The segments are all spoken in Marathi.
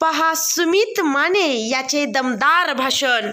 पहा सुमित माने याचे दमदार भाषण.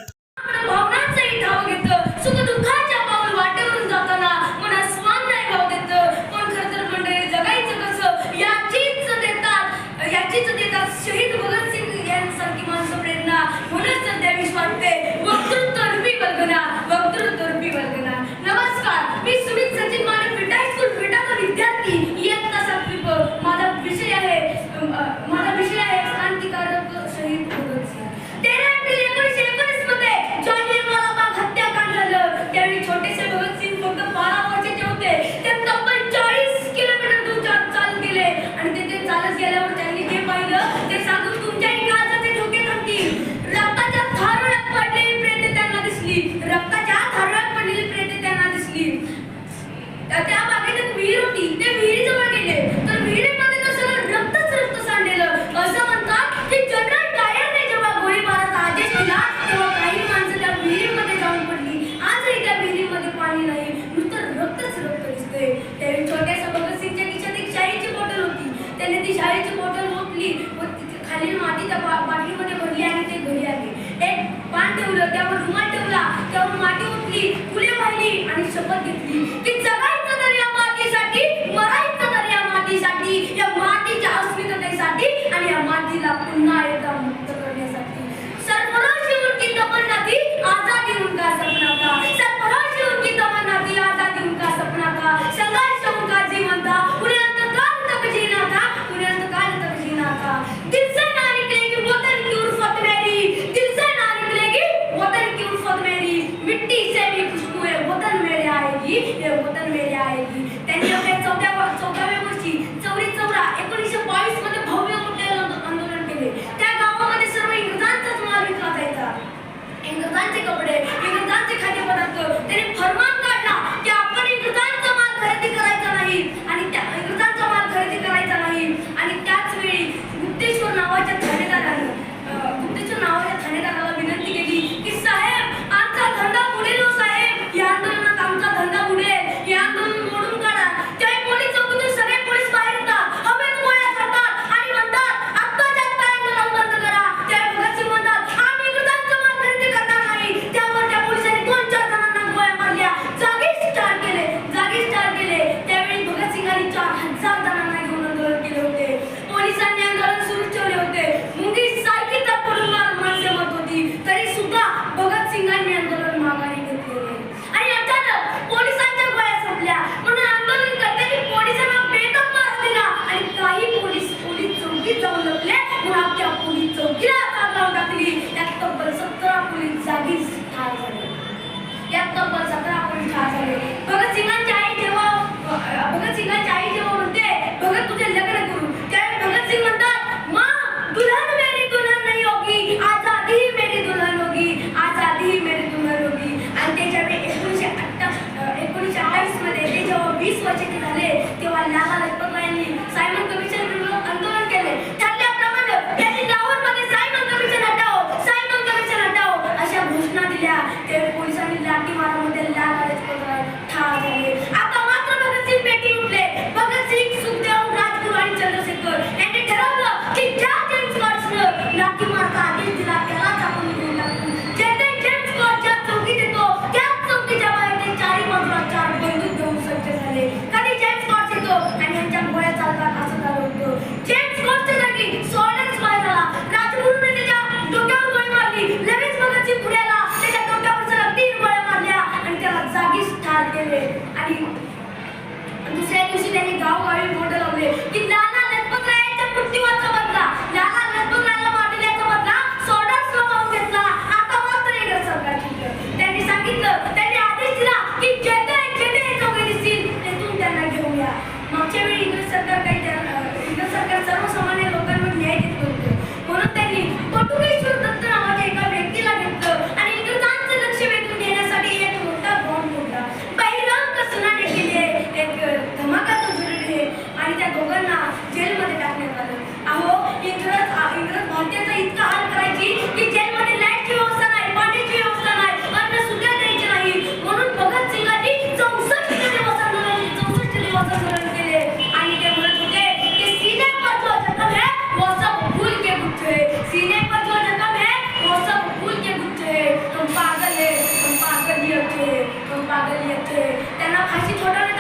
त्या त्या बागेत विहीर होती. ते विहिरीजवळ गेले. तर विहिरीमध्ये तर सगळं रक्तच रक्त सांडलेलं? असं म्हणतात की जनरल डायरने जेव्हा गोळीबाराचा आदेश दिला तेव्हा काही माणसं त्या विहिरीमध्ये जाऊन पडली. आजही त्या विहिरीमध्ये पाणी नाही. नुसतं रक्तच रक्त दिसते त्यावेळी छोट्याशा भगतसिंगच्या खिशात एक शाळेची बॉटल होती. त्याने ती शाळेची बॉटल ओतली व खालील माती त्या बा- बाटलीमध्ये भरली आणि ते घरी आले. एक पान ठेवलं त्यावर रुमाल ठेवला. त्यावर माती ओतली फुले वाहिली आणि शपथ घेतली. की भगतसिंगांनी आंदोलन माघारी घेतलेले. आणि अचानक पोलिसांच्या गोळ्या संपल्या म्हणून आंदोलन करताना पोलिसांना बेदम मार दिला. आणि काही पोलीस पोलीस चौकीत जाऊन लपले म्हणून त्या पोलीस चौकीला हात लावून टाकली. त्यात तब्बल सतरा पोलीस जागीच ठार झाले. यात दुसऱ्या दिवशी त्यांनी गावगावी बोट लावले की बादल येते त्यांना फाशी ठोठावण्यात